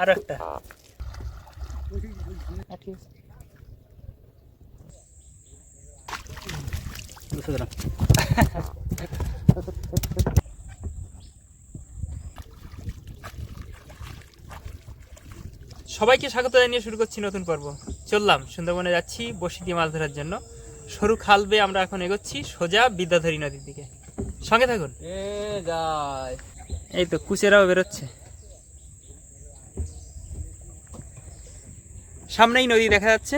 আর একটা। সবাইকে স্বাগত জানিয়ে শুরু করছি নতুন পর্ব। চললাম সুন্দরবনে যাচ্ছি বসি দিয়ে মাছ ধরার জন্য। সরু খাল বেয়ে আমরা এখন এগোচ্ছি সোজা বিদ্যাধরী নদীর দিকে। সঙ্গে থাকুন। এই তো কুচেরাও বেরোচ্ছে। সামনেই নদী দেখা যাচ্ছে।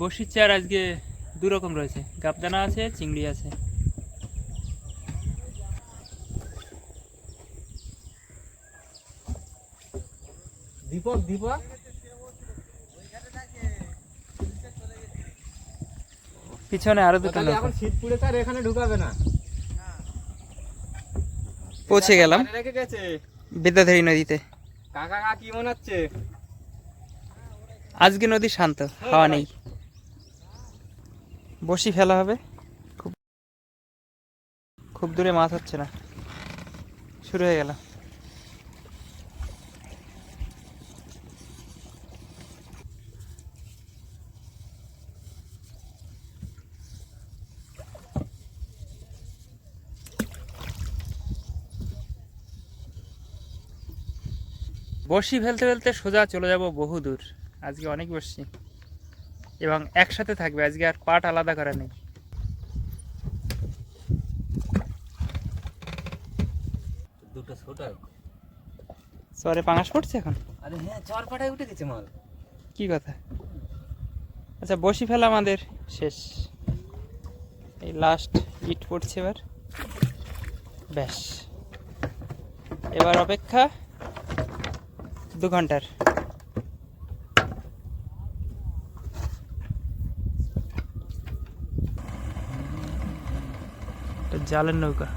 বসির চার আজকে দু রকম রয়েছে। গাবদানা আছে চিংড়ি আছে। দীপক দীপক পিছনে আরও দুটো নৌকা এখন শীত আর এখানে ঢুকাবে না। পৌঁছে গেলাম। বিদ্যাধরী নদীতে। কাকা মনে হচ্ছে? আজকে নদী শান্ত, হাওয়া নেই। বসি ফেলা হবে। খুব খুব দূরে মাছ হচ্ছে না। শুরু হয়ে গেল। বড়শি ফেলতে ফেলতে সোজা চলে যাব বহু দূর আজকে অনেক বসছি এবং একসাথে থাকবে আজকে আর পাট আলাদা করা নেই। দুটো ছোট সরে পাঙাশ পড়ছে এখন? আরে হ্যাঁ চর পাটায় উঠে গেছে মাল। কি কথা? আচ্ছা বসি ফেলা আমাদের শেষ। এই লাস্ট ইট পড়ছে এবার। ব্যাস। এবার অপেক্ষা দু ঘণ্টার। জালের নৌকা।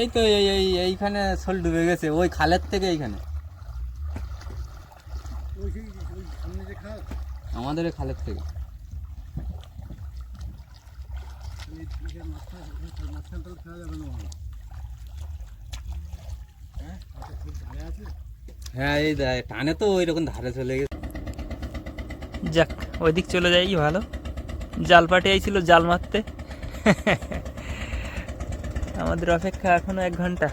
এই তো এই এই এইখানে শোল ডুবে গেছে ওই খালের থেকে এইখানে। আমাদের এই খালের থেকে হ্যাঁ এই দেখ টানে তো ওই রকম ধারে চলে গেছে। যাক ওইদিক চলে যাই ভালো। জাল পাটে আইছিল জাল মারতে। আমাদের অপেক্ষা এখনও এক ঘণ্টা।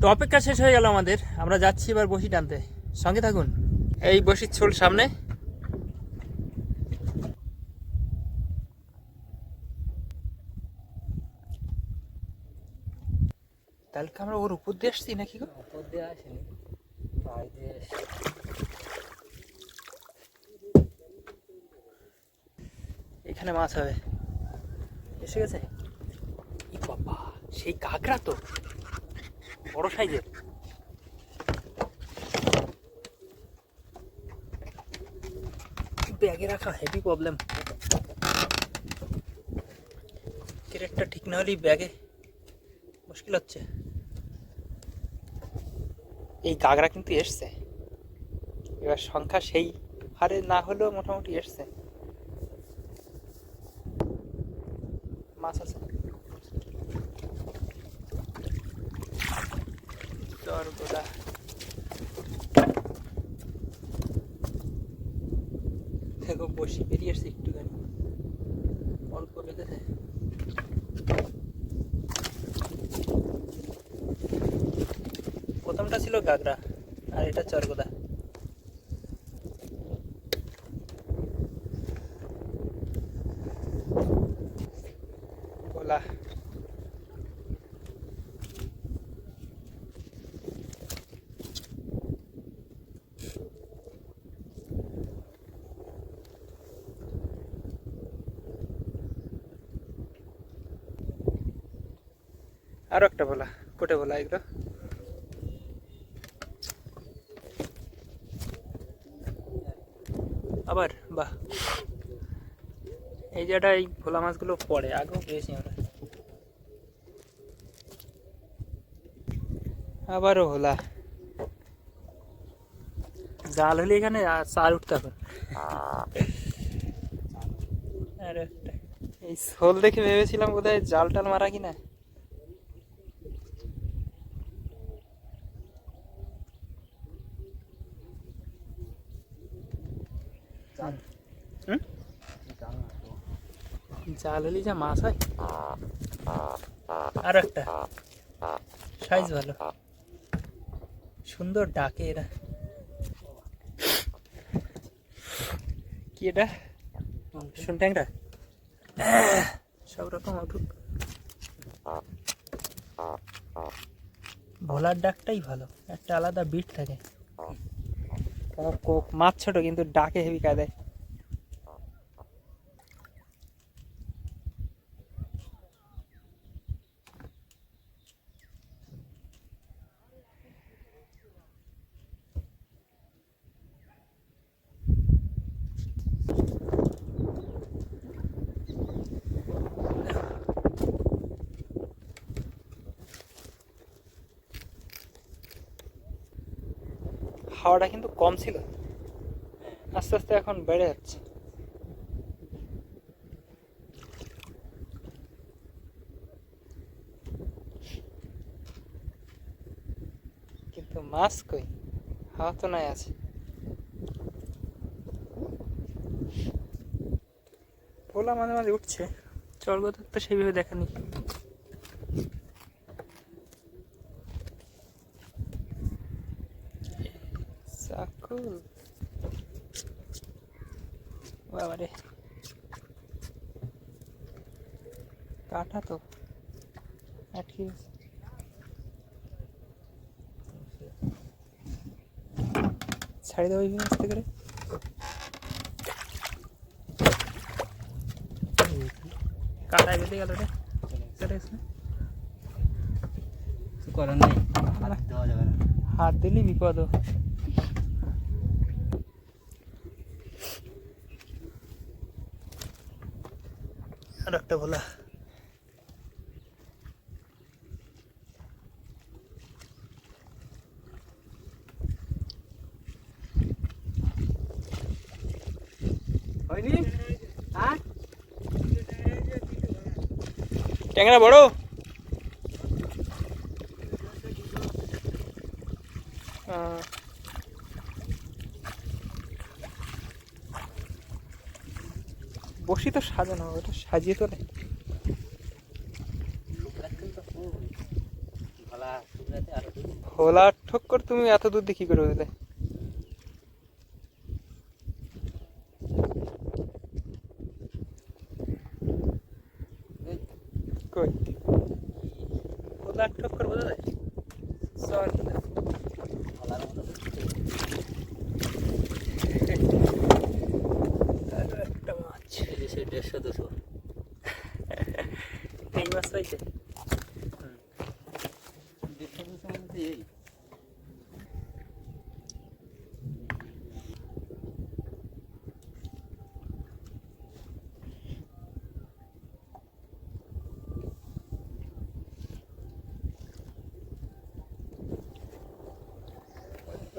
তো অপেক্ষা শেষ হয়ে গেল আমাদের। আমরা যাচ্ছি এবার বসি টানতে। সঙ্গে থাকুন। এই বসির ছোল সামনে। তাহলে কি আমরা ওর উপর দিয়ে আসছি নাকি গো? উপর দিয়ে আসেনি পায়ে দিয়ে এখানে মাছ হবে। এসে গেছে? ই বাবা সেই কাঁকড়া তো। বড় সাইজের। ব্যাগে রাখা হেভি প্রবলেম ক্রেটটা ঠিক না হলেই ব্যাগে মুশকিল হচ্ছে। এই কাঁকড়া কিন্তু এসছে। এবার সংখ্যা সেই হারে না হলেও মোটামুটি এসছে। মাছ আছে। দেখো বসি বেরিয়ে আসছে একটুখানি। প্রথমটা ছিল গাগরা আর এটা চরগোদা কোলা আরো একটা বলা কোটে বলা এগুলো আবার, বাহ। এই জায়গাটা এই ভোলা মাছগুলো পড়ে, আগেও পেয়েছি আমরা। আবারও ভোলা। জাল হলে এখানে চার উঠতে হবে। আর একটা এই শোল দেখে ভেবেছিলাম বোধহয় জাল টাল মারা কিনা। জাল হলে যা মাছ হয়। আর একটা। সাইজ ভালো। সুন্দর ডাকে এরা। কি এটা? শুন ট্যাংরা সব রকম অদ্ভুত। ভোলার ডাকটাই ভালো। একটা আলাদা বিট থাকে। কোক মাছ ছোট, কিন্তু ডাকে হেভি কায়দায় হাওয়াটা কিন্তু কম ছিল। আস্তে আস্তে এখন বেড়ে যাচ্ছে। কিন্তু মাছ কই? হাওয়া তো নাই আছে। পোলা মাঝে মাঝে উঠছে। চর্গত তো সেইভাবে দেখানি বাবারে। কাটা তো। আটকে। ছাড়ি দেবো এইভাবে আস্তে করে কাটায় বেঁধে গেল রে? কিছু করার নেই। হাত দেওয়া দিলেই বিপদ। আর একটা ভোলা হ্যাঁ? ট্যাংরা বড়? আহ, বসি তো সাজানো, ওটা সাজিয়ে তোলে ভোলা ঠক্কর তুমি এত দূর দিয়ে কি করে দিলে এই কই ভোলা ঠক্কর বোঝা যায় সর ভালার মতো শুকরে। আর একটা মাছ ইলিশে দেড়শো দুশো এই মাছ পাইছে দেড়শো দুশো মধ্যে এই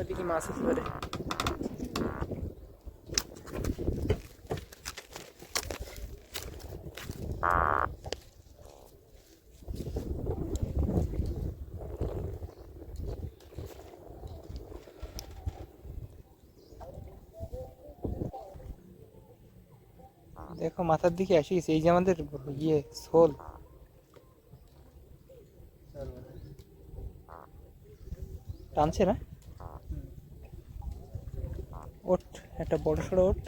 ওইদিকে মাছ আছে পারে দেখো, মাথার দিকে আসি গেছে। এই যে আমাদের ইয়ে সোল টানছে না ওট একটা বড় সড়ো ওট।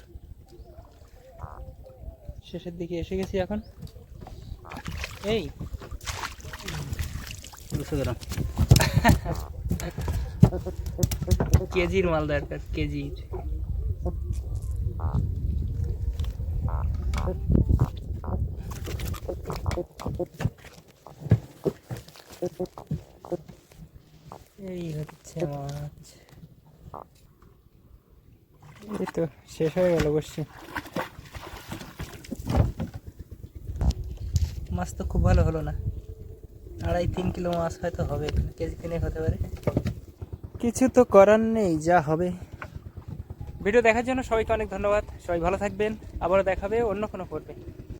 শেষের দিকে এসে গেছি এখন। এই। দুশো গ্রাম কেজির মাল দরকার কেজির এই হচ্ছে মাছ এই তো শেষ হয়ে গেল বসছি। মাছ তো খুব ভালো হলো না। আড়াই তিন কিলো মাছ হয়তো হবে কেজি তিনেক হতে পারে। কিছু তো করার নেই যা হবে। ভিডিও দেখার জন্য সবাইকে অনেক ধন্যবাদ। সবাই ভালো থাকবেন। আবারও দেখাবে অন্য কোনো পর্বে।